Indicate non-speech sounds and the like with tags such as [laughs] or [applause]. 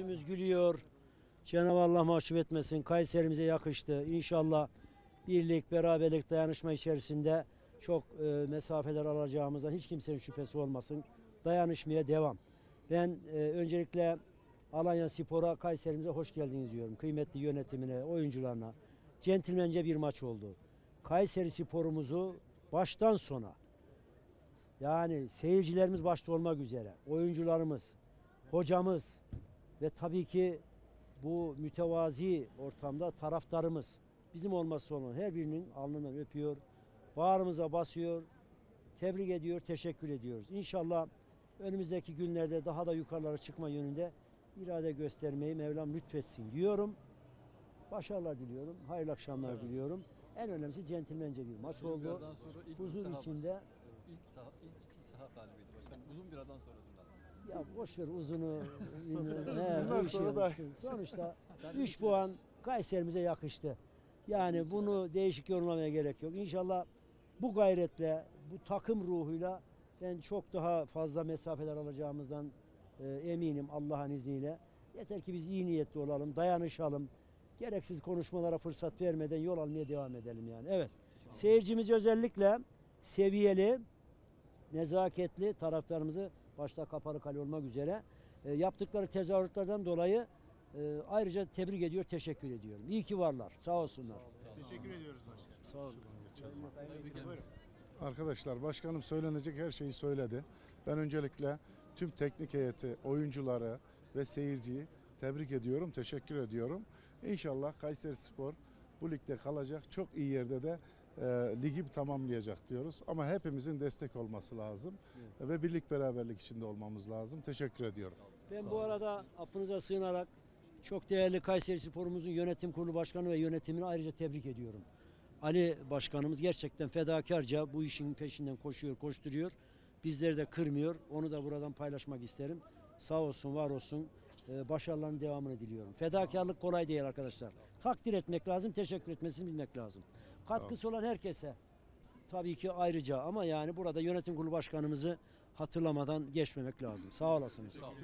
yüzümüz gülüyor. Cenab-ı Allah mahcup etmesin. Kayserimize yakıştı. İnşallah birlik, beraberlik, dayanışma içerisinde çok e, mesafeler alacağımızdan hiç kimsenin şüphesi olmasın. Dayanışmaya devam. Ben e, öncelikle Alanya Spor'a, Kayserimize hoş geldiniz diyorum. Kıymetli yönetimine, oyuncularına. Centilmence bir maç oldu. Kayseri Spor'umuzu baştan sona yani seyircilerimiz başta olmak üzere, oyuncularımız, hocamız ve tabii ki bu mütevazi ortamda taraftarımız bizim olmazsa olmaz her birinin alnından öpüyor, bağrımıza basıyor, tebrik ediyor, teşekkür ediyoruz. İnşallah önümüzdeki günlerde daha da yukarılara çıkma yönünde irade göstermeyi Mevlam lütfetsin diyorum. Başarılar diliyorum, hayırlı akşamlar diliyorum. En önemlisi centilmence bir maç oldu. Huzur içinde. İlk saha, ilk saha galibiyeti başkanım. Uzun bir aradan sonrasında. Ya boş ver uzunu. [laughs] Bundan He, bu işi sonra da-. Sonuçta [laughs] 3 puan Kayserimize yakıştı. Yani bunu değişik yorumlamaya gerek yok. İnşallah bu gayretle, bu takım ruhuyla ben çok daha fazla mesafeler alacağımızdan e, eminim Allah'ın izniyle. Yeter ki biz iyi niyetli olalım, dayanışalım. Gereksiz konuşmalara fırsat vermeden yol almaya devam edelim yani. Evet. Seyircimiz özellikle seviyeli, nezaketli taraftarımızı başta Kapalı Kale olmak üzere e, yaptıkları tezahüratlardan dolayı e, ayrıca tebrik ediyor, teşekkür ediyorum. İyi ki varlar. Sağ olsunlar. Teşekkür ediyoruz başkanım. Sağ olun. Ederim. Arkadaşlar başkanım söylenecek her şeyi söyledi. Ben öncelikle tüm teknik heyeti, oyuncuları ve seyirciyi tebrik ediyorum, teşekkür ediyorum. İnşallah Kayseri Spor bu ligde kalacak. Çok iyi yerde de e, ligi tamamlayacak diyoruz. Ama hepimizin destek olması lazım. Ve birlik beraberlik içinde olmamız lazım. Teşekkür ediyorum. Ben bu arada affınıza sığınarak çok değerli Kayseri Spor'umuzun yönetim kurulu başkanı ve yönetimini ayrıca tebrik ediyorum. Ali Başkanımız gerçekten fedakarca bu işin peşinden koşuyor, koşturuyor. Bizleri de kırmıyor. Onu da buradan paylaşmak isterim. Sağ olsun, var olsun. Ee, Başarıların devamını diliyorum. Fedakarlık kolay değil arkadaşlar. Takdir etmek lazım, teşekkür etmesini bilmek lazım. Katkısı olan herkese tabii ki ayrıca ama yani burada yönetim kurulu başkanımızı hatırlamadan geçmemek lazım. Sağ olasınız. Sağ olun.